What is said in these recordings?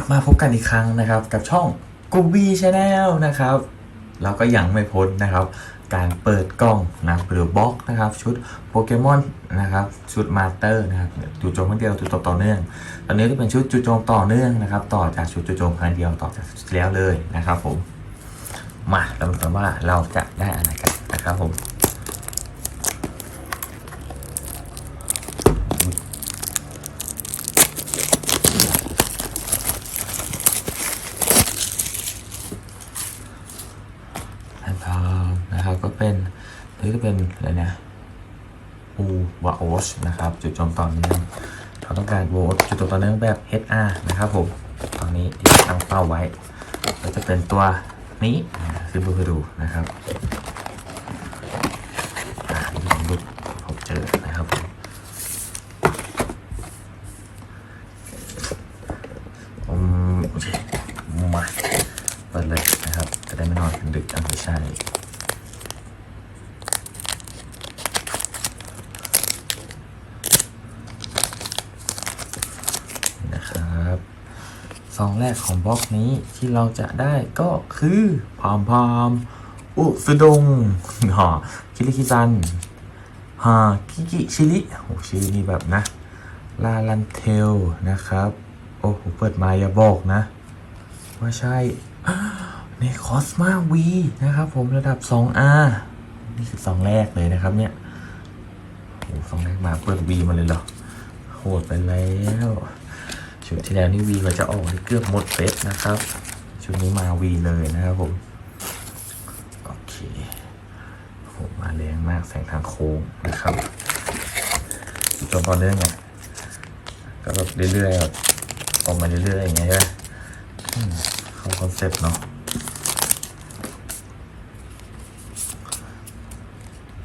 ลับมาพบกันอีกครั้งนะครับ กับช่องกูบีชาแนลนะครับแล้วก็ยังไม่พ้นนะครับ การเปิดกล้องนะหรือบล็อกนะครับ ชุดโปเกมอนนะครับ ชุดมาสเตอร์นะครับจู่โจมครั้งเดียวจู่โจมต่อเนื่อง ตอนนี้ก็เป็นชุดจู่โจมต่อเนื่องนะครับ ต่อจากชุดจู่โจมครั้งเดียวต่อจากแล้วเลยนะครับผมมาเรามาดูว่าเราจะได้อะไรกันนะครับผม แผ่ นะครับก็เป็นหรือก็เป็นอะไรนะอูวาโอชนะครับจุดจมต่อเนื่องเราต้องการโวชจุดจมต่อเนื่องแบบ HR นะครับผมตอนนี้ที่ตั้งเป้าไว้ ก็จะเป็นตัวนี้ซื้อมาคือดูนะครับอ่านี่ผมดูผมเจอนะครับผมอืมโอเคมาเปิดเลยนะครับ จะได้ไม่นอนกันดึกอันไม่ใช่ นะครับซองแรก ของบล็อกนี้ที่เราจะได้ก็คือพามพามอุสุดงหอคิริคิซันฮาคิกิชิริโอ้ชื่อนี่แบบนะ ลาลันเทลนะครับ โอ้โหเปิดมาอย่าบอกนะ ว่าใช่ในคอสมาวีนะครับผมระดับ 2R นี่คือซองแรกเลยนะครับเนี่ยโอ้ซองแรกมาเปิดวีมาเลยเหรอโหดไปแล้ว ชุดที่แล้วนี่วีมันจะออกนี่เกือบหมดเซตนะครับ ชุดนี้มาวีเลยนะครับผม โอเคโหมาแรงมากแสงทางโค้งนะครับจนตอนเรื่องไงก็แบบเรื่อยๆแบบออกมาเรื่อยๆอย่างเงี้ยใช่ไหมเข้าคอนเซ็ปต์เนาะ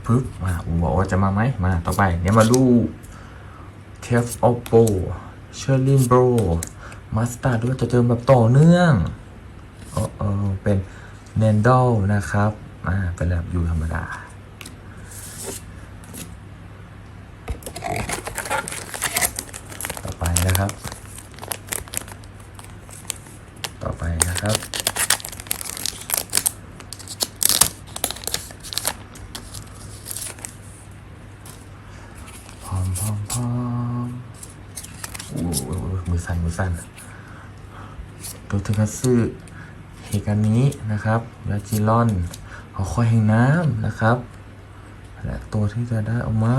ปึ๊บมาผมบอกว่าจะมาไหมมาต่อไปเนี่ยมาดูเทฟโอโป เชอร์ลินโบรมาสตาร์ด้วยจะเจอแบบต่อเนื่องเออเออเป็นเนนดอลนะครับ อ่า เป็นแบบยูธรรมดา ต่อไปนะครับ ต่อไปนะครับ พร้อมพร้อมพร้อมโอ้โหมือสั่นมือสั่น โดเทคัตสึเฮกานินะครับยาจิลอนหอคอยแห่งน้ำนะครับ และตัวที่จะได้ออกมา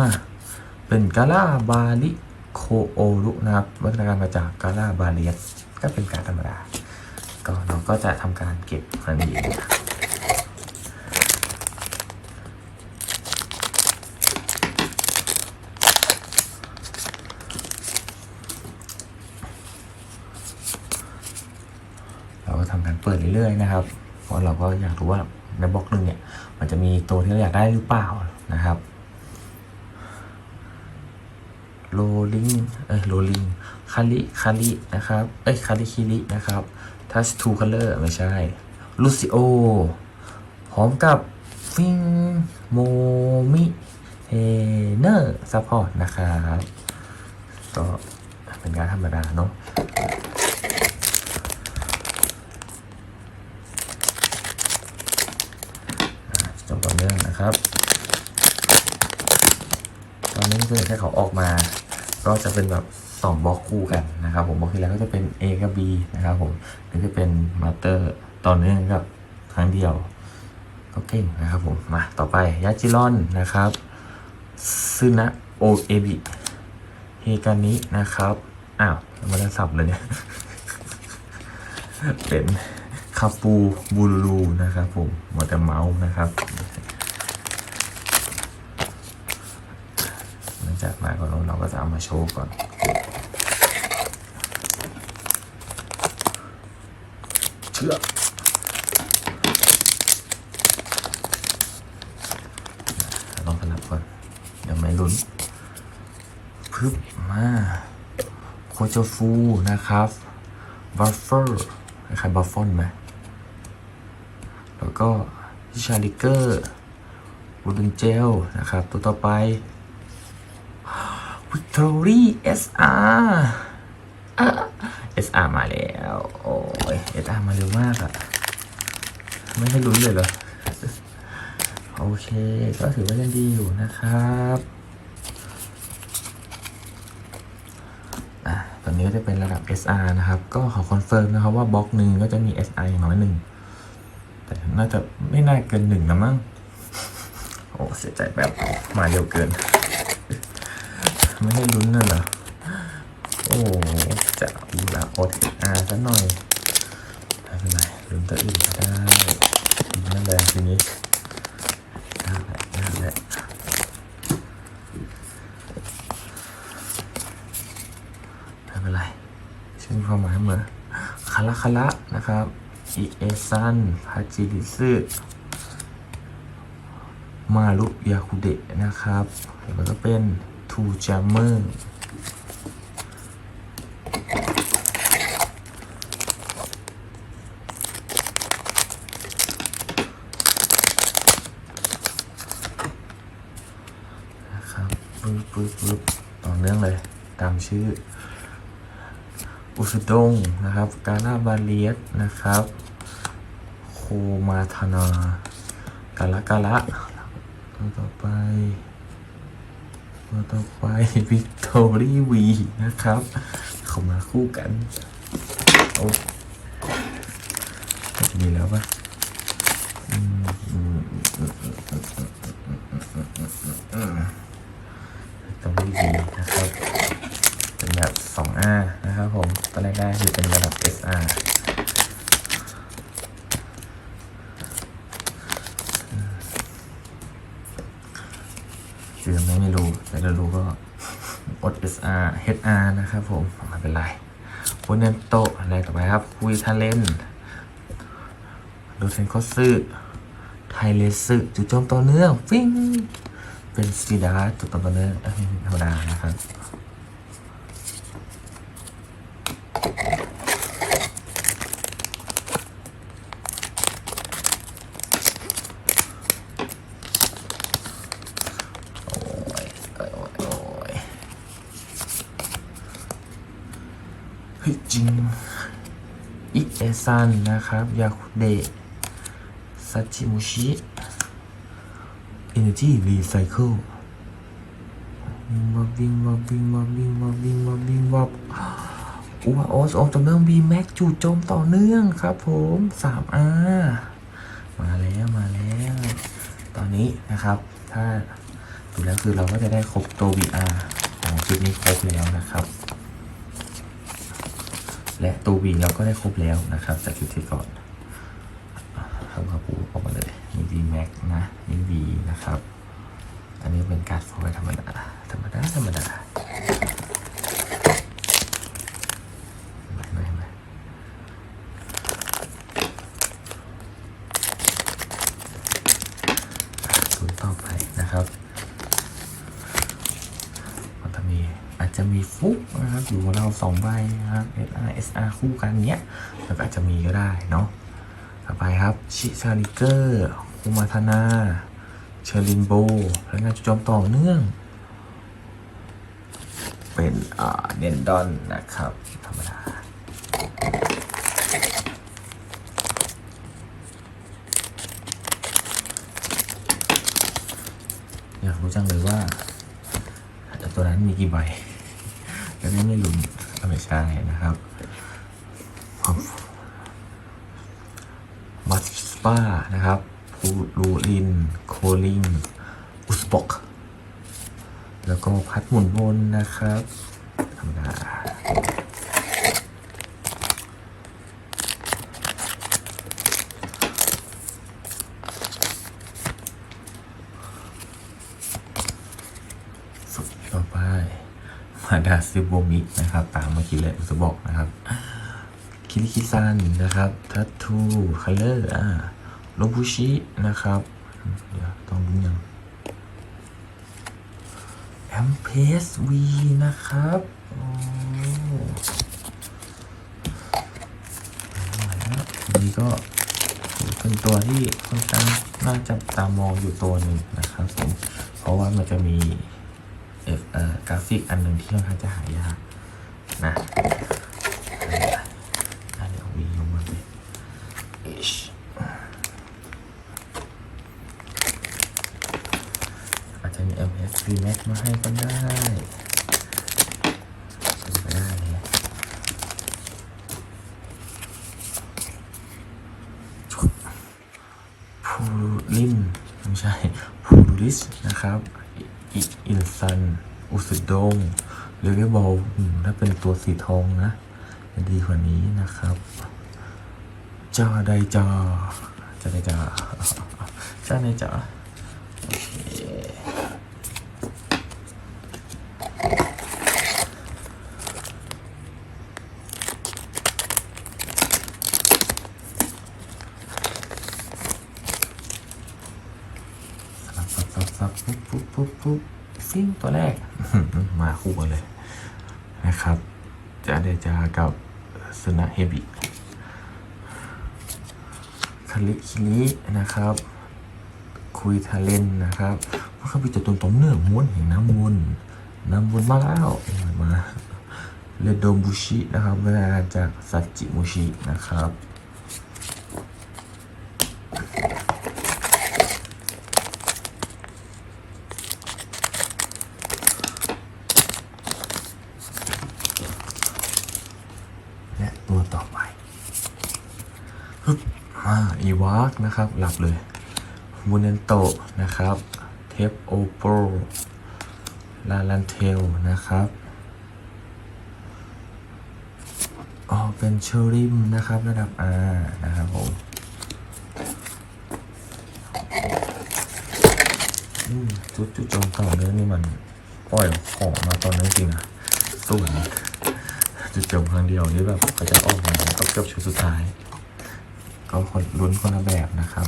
เป็นกาลาบาลิโคโอรุนะครับวัฒนาการมาจากกาลาบาเลียสก็เป็นการธรรมดา ก็เราก็จะทำการเก็บมันนี้นะครับ เราก็ทำการ เปิดเรื่อยๆนะครับ เพราะเราก็อยากรู้ว่าในบล็อกหนึ่งเนี่ย มันจะมีตัวที่เราอยากได้หรือเปล่านะครับโรลิงเอ้ยโรลิงคาริคารินะครับ เอ้ยคาริคิรินะครับทัชทูคัลเลอร์ไม่ใช่ลูซิโอพร้อมกับฟิงโมมิเทเนอร์ซัพพอร์ตนะครับก็เป็นการธรรมดาเนาะ จบต่อเนะครับ ตอนนี้คือแค่เขาออกมา ก็จะเป็นแบบสองบล็อกคู่กันนะครับ ผมบล็อกที่แล้วก็จะเป็น A กับ B นะครับผมนี่จะเป็นมาสเตอร์ต่อเนื่องกับครั้งเดียว ก็เก่งนะครับผม มาต่อไปยาจิรอนนะครับซึนะโอเอบิเฮกานินะครับ อ้าวมาแล้วสับเลยเนี่ย เป็นคาปูบูรูนะครับผมหมดแต่เมาส์นะครับหลัง จากมาก่อนเราก็จะเอามาโชว์ก่อน เชือกลองสลับก่อนเดี๋ยวไม่ลุ้นพึบมาโคจฟูนะครับบัฟเฟอร์ใคล้ายๆบัฟฟอนไหมแล้วก็ชาลิเกอร์วูดนเจลนะครับ ตัวต่อไป วิกตอรี่เอสอาร์ SR มาแล้ว โอ้ย SR มาเร็วมากอะไม่ให้ลุ้นเลยเหรอ โอเค ก็ถือว่ายังดีอยู่นะครับอะตอนนี้ก็จะเป็นระดับ SR นะครับ ก็ขอคอนเฟิร์มนะครับว่าบล็อกหนึ่งก็จะมี SR อย่างน้อยหนึ่ง แต่น่าจะไม่น่าเกินหนึ่งนะมั้ง โอ้ เสียใจแบบมาเร็วเกิน ไม่ให้ลุ้นเลยเหรอ โอ้จะอูละโอทอาซะหน่อยไม่เป็นไรลุ้นตัวอื่นก็ได้นั่นแหละทีนี้นั่นแหละนั่นแหละไม่เป็นไรชื่อความหมายเหมือนคาระคาระนะครับอิเอซันพาจิริซึมารุยาคุเดะนะครับแล้วก็เป็น ทูจามเมอร์นะครับปึ๊บปึ๊บปึ๊บต่อเนื่องเลยตามชื่อ อุสดงนะครับ กาลาบาเลียสนะครับ โคมาธนา กาละกาละต่อไป ตัวต่อไปวิกตอรี่วีนะครับ เขามาคู่กัน โอ้จะมีแล้วปะ HR นะครับผมไม่เป็นไรโอเนนโตอะไรต่อไปครับ คุยทาเลนโดเซนโคซึไทเลสึจุดโจมต่อเนื่องฟิ้งเป็นสีดาร์จุดต่อเนื่องเอ้ยธรรมดานะครับ โอ้ยโอ้ยโอ้ยโอ้ยเฮ้ย จิงอิเอซันนะครับยาคุเดะซัจิมุชิ Energy Recycle วิ่งวับวิ่งวับวิ่งวับวิ่งวับวิ่งวับวิ่งวับอูวาโอสออกต่อเนื่อง B Max จู่โจมต่อเนื่องครับผม 3R มาแล้วมาแล้ว ตอนนี้นะครับ ถ้าดูแล้วคือเราก็จะได้ครบตัว VR ของชุดนี้ครบแล้วนะครับ และตัว V เราก็ได้ครบแล้วนะครับจากชุดที่ก่อนทำกระปูออกมาเลยมี V Max นะมี V นะครับ อันนี้เป็นการ์ดโฟลธรรมดาธรรมดาธรรมดาไม่ไม่ไม่ศูนย์ต่อไปนะครับมันจะมีอาจจะมีฟุกนะครับอยู่บเรา สองใบนะครับ SR SR คู่กันเนี้ยแล้วก็อาจจะมีก็ได้เนาะต่อไปครับ ชิชาลิเกอร์คุมาธนาเชอรินโบพลังงานจุดโจมต่อเนื่อง เป็นเดนดอนนะครับ ธรรมดาอยากรู้จังเลยว่าตัวนั้นมีกี่ใบจะได้ไม่ลุ้ ไม่ใช่นะครับมัสปานะครับพูรูลิน โคลิง อุสปกแล้วก็พัดหมุนวนนะครับ ธรรมดา สุดต่อไป มา ดาซิโบมินะครับ ตามเมื่อกี้เลยอุสบอกนะครับ คิริคิซันนะครับ ทัตทูคัลเลอร์อ่าโลบุชินะครับ เดี๋ยวต้องดูยังแอมเพสวีนะครับโอ้นี่ก็เป็นตัวที่ค่อนข้างน่าจับตามองอยู่ตัวหนึ่งนะครับผมเพราะว่ามันจะมี เอฟเอ่อกราฟิกอันหนึ่งที่เรอนข้งจะหายากนะอันนี้เอวีลงมาเลยอาจจะมี LS v Max มาให้ก็ได้ก็ได้เลยพูลิมไม่ใช่พูลิสนะครับ อิอินซัน อุสุดงเลเวลบอลถ้าเป็นตัวสีทองนะจะดีกว่านี้นะครับจอไดจอจอไดจอจอไดจอโอเคสับ สับปุ๊บปุ๊บปุ๊บปุ๊บฟิ้งตัวแรก มาคู่กันเลยนะครับจอไดจากับสุนะเฮบิคาลิคิรินะครับ คุยทาเลนนะครับว่าเขาไปจะตุนตรงเนื้อม้วนแห่งน้ำวนน้ำวนมาแล้วมาเรโดบุชินะครับเวลาจากสัจจิมุชินะครับ ตัวต่อไปมาอีวาร์กนะครับหลับเลยมูเนนโตะนะครับเทปโอโปรลาลันเทลนะครับอ๋อเป็นเชอริมนะครับระดับ R นะครับผมอืมจุดจุดจงต่อเนื้อนี่มันปล่อยขอมาตอนนั้นจริงอะสู้น จุดจมครั้งเดียวนี่แบบเขาจะออกมาก็เกือบชุดสุดท้าย ก็คนลุ้นคนละแบบนะครับ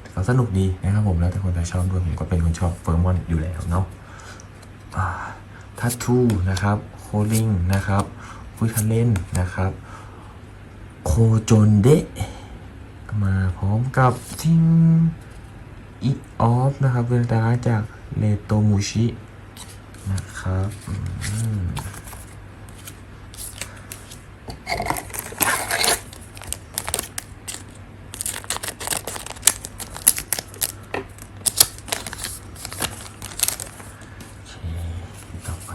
แต่ก็สนุกดีนะครับผมแล้วแต่คนจะชอบด้วยผมก็เป็นคนชอบเฟิร์มอนอยู่แล้วเนาะทัตทูนะครับโคลิงนะครับคุยคันเล่นนะครับโคจนเดะมาพร้อมกับทิงอีออฟนะครับเป็นดาราจากเลโตมูชินะครับอืม โอเคต่อไป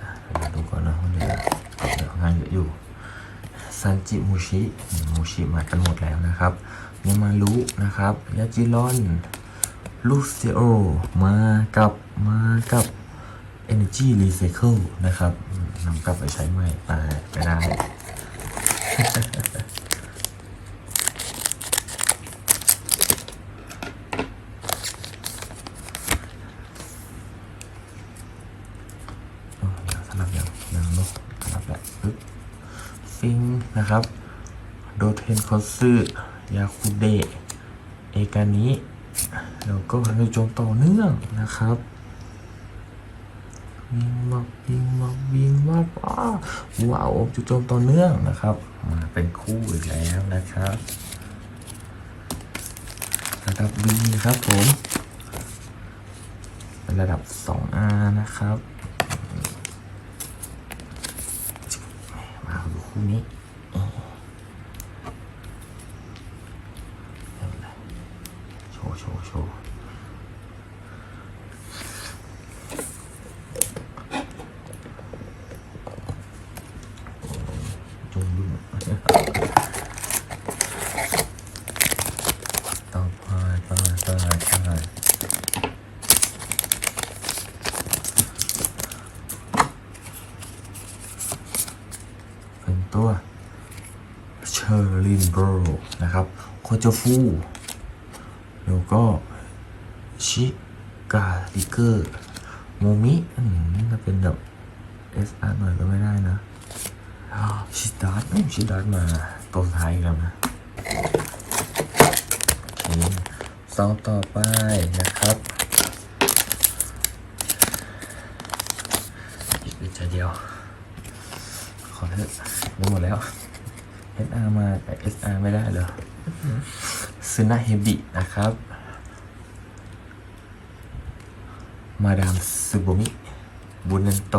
อะเดี๋ยวดูก่อนนะว่าเหลือเหลืองานเยอะอยู่ซันจิมู ชิมูชิมากันหมดแล้วนะครับยามารุนะครับยาจิรอนลูซิโอมากับมากับ Energy Recycle นะครับนำกลับไปใช้ใหม่ไปไปได้อ๋อเดี๋ยวสลับอย่างย่างเนอะสลับแบบปึ๊บฟิงนะครับ โดเทนคอสึยาคุเดะเอกานิแล้วก็ฮันโจงต่อเนื่องนะครับวิ่งวับวิ่งวับวิ่งวับว้าวว้าวจุดโจมต่อเนื่องนะครับมาเป็นคู่อีกแล้วนะครับระดับ B ครับผมเป็นระดับ 2R นะครับ มาดูคู่นี้เอาเลยโชว์โชว์โชว์จงยุ่งต่อไปต่อต่อต่อเป็นตัว เชอร์ลินโบรนะครับ โจฟูแล้วก็ชิกาลิเกอร์โมมิอืมถ้าเป็นแบบ SR หน่อยก็ไม่ได้นะชิดาร์ดอืมชิดาร์ดมาตัวสุดท้ายแล้วนะโอเคซองต่อไปนะครับอีกนิดเดียว ขอเถอะหมดแล้ว SR มาแต่ SR ไม่ได้เหรอซึนาเฮบินะครับ มาดามซูโบมิ บุนันโต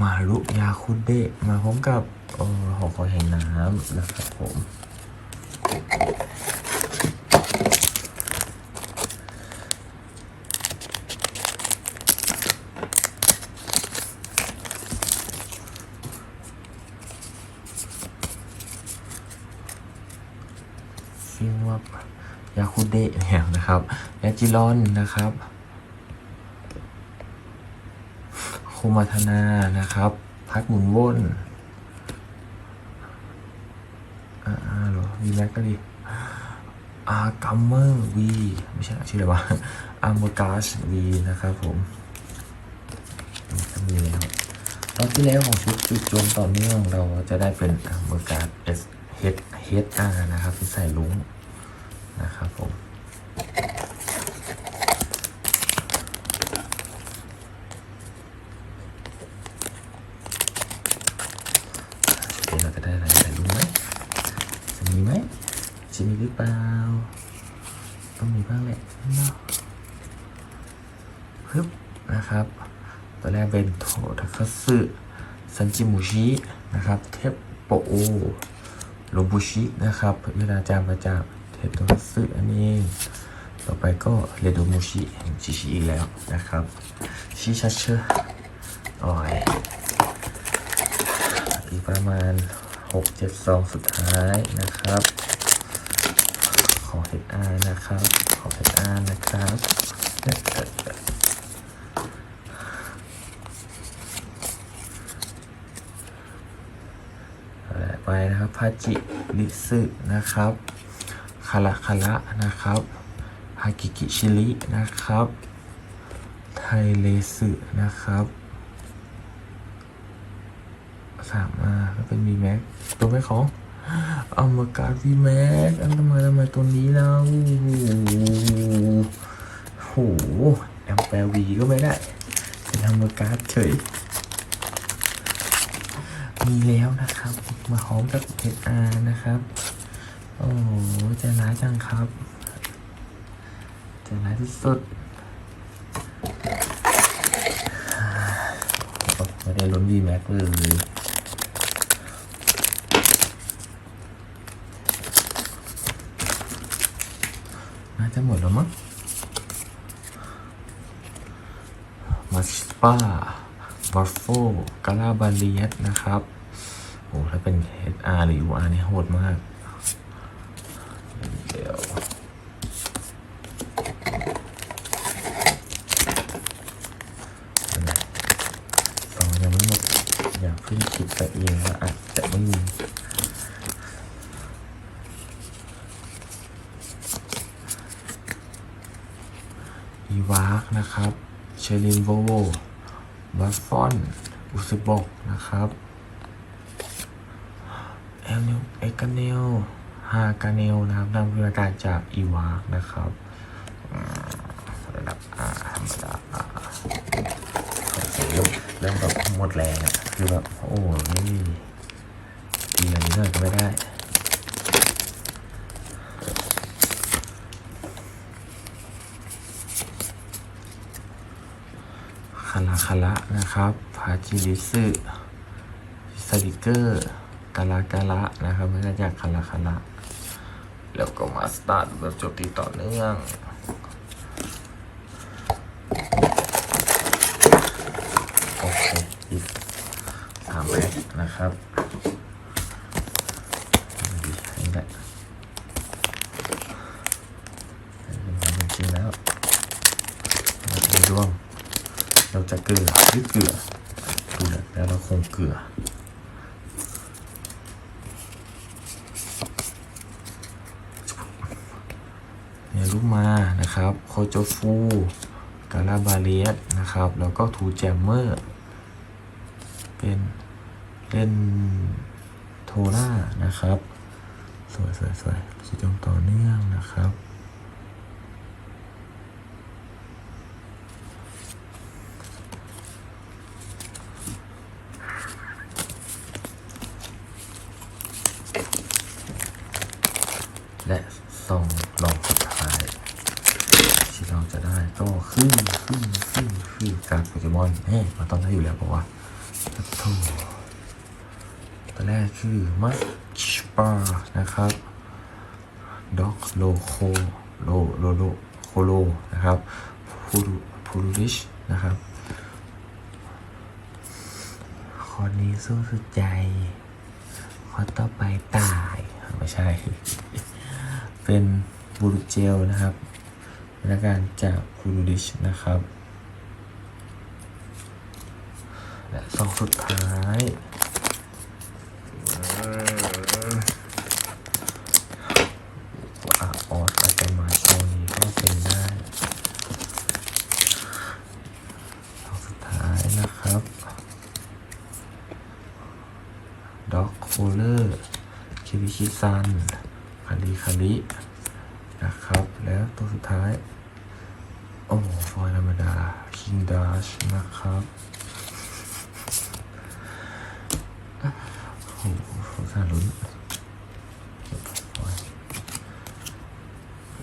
มารุยาคุเดะมาพร้อมกับออหอคอยแห่งน้ำนะครับผม โเดะเนี่ยนะครับแอจิลอนนะครับโคมาธนานะครับ พักหมุนวนอ่าหรอวีแม็กก็ดีอาร์กัมเมอร์วีไม่ใช่ชื่ออะไรวะอาร์มกาสวีนะครับผมมีแล้วรอบที่แล้วของชุดจุดโจมต่อเนื่องเราจะได้เป็นอาร์มกาสเอสเฮดเฮดอาร์นะครับที่ใส่ลุงนะครับผม เดี๋ยวเราจะได้อะไรใส่ลุงไหมจะมีไหมจะมีหรือเปล่า ต้องมีบ้างแหละเนาะฮึบนะครับ ตัวแรกเป็นโททาคัสึซันจิมุชินะครับ เทปโปโอโรบุชินะครับเวลาจามมาจากเทปโทคัสึอันนี้ ต่อไปก็เรโดมุชิชิชิอีกแล้วนะครับ ชิชาเชอร์อ๋อย อีกประมาณ 6 7ซองสุดท้ายนะครับ ขอ HR นะครับ ขอ HR นะครับไปนะครับพาจิริสึนะครับคาระคาระนะครับากิกิชิรินะครับ ไทเลสึนะครับสามมาก็เป็น V Max ตัวไม่ของเอามาการ V Max อันทำไมทำไมตัวนี้เราโหแอมแปร์วีก็ไม่ได้เป็นทำมาการเฉย มีแล้วนะครับ มาพร้อมกับ HR นะครับ โอ้โหใจร้าจังครับ ใจร้ายที่สุดไม่ได้ลุ้น V Max เลยน่าจะหมดแล้วมั้งมัสปาวัฟโฟกาลาบาเลียสนะครับโอ้ถ้าเป็น HR หรือ UR นี่โหดมาก เดี๋ยวซองยังไม่หมด อย่คิดไปเองว่าอาจจะไม่มีอีวากนะครับเชลินโวบัฟฟอน อุสบกนะครับเอลเนลเอกาเนลฮากาเนลนะครับนำวิการจากอีวากนะครับอืมระดับอาธรรมดาอาเริ่มเริ่มแบบ หมดแรงอะคือแบบโอ้ยทีอะไรนี้หน่อยก็ไม่ได้คาราคาระนะครับพาจิริสึสติกเกอร์กาลากาละนะครับมาจากคาราคาระแล้วก็มาสตาร์ทแบบจบติดต่อเนื่อง โอเคอีกสามแม็ก นะครับดีนี่แหละเป็นความเป็นจริงแล้วเราจะร่วงเราจะเกลือหรือเกลือเกลือแล้วเราคงเกลือเนี่ยลูกมา นะครับ โคโจฟู กาลาบาเลียสนะครับ แล้วก็ทูแจมเมอร์ เป็น เล่นโทน่านะครับ สวยสวยสวยสุดยอดต่อเนื่องนะครับ และซองลองสุดท้าย ที่เราจะได้ก็คือคือคือคือการดโปเกมอนเฮ้มาตอนได้อยู่แล้วบอกว่าโธ่ตัวแรกคือมัสชปานะครับด็อกโลโคโลโลโลโคโลนะครับพู กูรูดิชนะครับคอนี้สู้สุดใจข้อต่อไปตายไม่ใช่ เป็นบูรุเจลนะครับพนักงานจากคูรูดิชนะครับและสองสุดท้ายว่าออสอาจจะมาช่วงนี้ก็เป็นได้ซองสุดท้ายนะครับด็อกคูลเลอร์คิวิชิซันคาริคารินะครับ แล้วตัวสุดท้าย โอ้ฟอยล์ธรรมดา คิงดัชนะครับโอ้โหสารลุ้น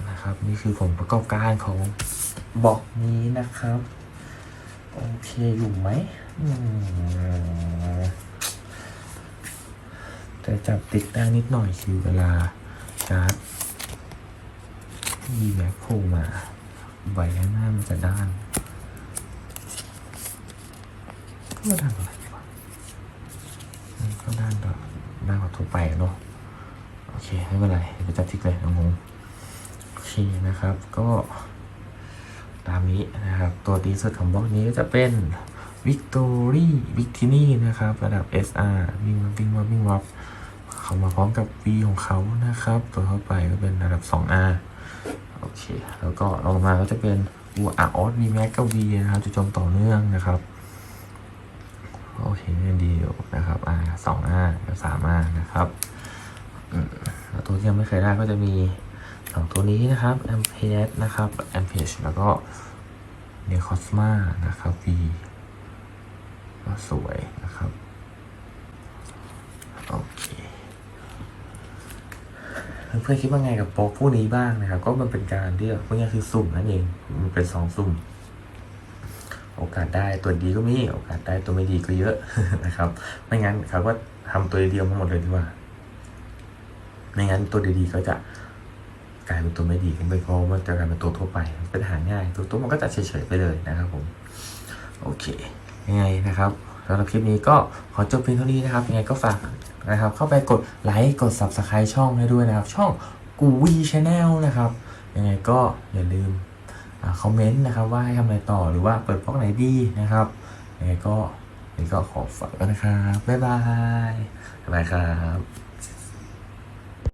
นะครับ นี่คือผลประกอบการของบล็อกนี้นะครับ โอเคอยู่ไหมอืมแต่จับติดได้นิดหน่อยคือเวลาการ์ดมีแม็กโผล่มาใบข้างหน้ามันจะด้าน ก็มาด้านอะไรดีวะก็ด้านต่อด้านกว่าทั่วไปเนาะโอเคไม่เป็นไรเดี๋ยวไปจัดทิกเลยน้องงงโอเคนะครับ ก็ ตามนี้นะครับ ตัวดีสุดของบล็อกนี้ก็จะเป็น Victory Victini นะครับ ระดับ SR วิ่งมาวิ่งวิ่งวับเขามาพร้อมกับ V ของเขานะครับ ตัวเข้าไปก็เป็นระดับ 2R โอเค แล้วก็ลงมาก็จะเป็นวัวอาออส V Max กับ V นะครับ จะจมต่อเนื่องนะครับ เคเงินดีอยู่นะครับอ่าสองอ่ากับสามอ่านะครับตัวที่ยังไม่เคยได้ก็จะมีสองตัวนี้นะครับ a m p a g e นะครับ a m p a g e แล้วก็ n e o Cosma นะครับ V ก็สวยนะครับ โอเคเพื่อนๆคิดว่าไงกับโป๊กผู้นี้บ้างนะครับ ก็มันเป็นการที่พวกนี้คือสุ่มนั่นเอง มันเป็นสองสุ่ม โอกาสได้ตัวดีก็มี โอกาสได้ตัวไม่ดีก็เยอะนะครับ ไม่งั้นเขาก็ทำตัวเดียวมาหมดเลยดีกว่า ไม่งั้นตัวดีๆก็จะกลายเป็นตัวไม่ดีกันไปเพราะมันจะกลายเป็นตัวทั่วไปเป็นหาง่าย ตัวตัวมันก็จะเฉยๆไปเลยนะครับผม โอเค ยังไงนะครับสำหรับคลิปนี้ก็ขอจบเพียงเท่านี้นะครับ ยังไงก็ฝากนะครับ เข้าไปกดไลค์กด subscribe ช่องให้ด้วยนะครับ ช่องกูวีชาแนลนะครับ ยังไงก็อย่าลืม คอมเมนต์นะครับว่าให้ทำอะไรต่อหรือว่าเปิดบล็อกไหนดีนะครับยังไงก็นี่ก็ขอฝากกันนะครับบ๊ายบายบ๊ายบายครับ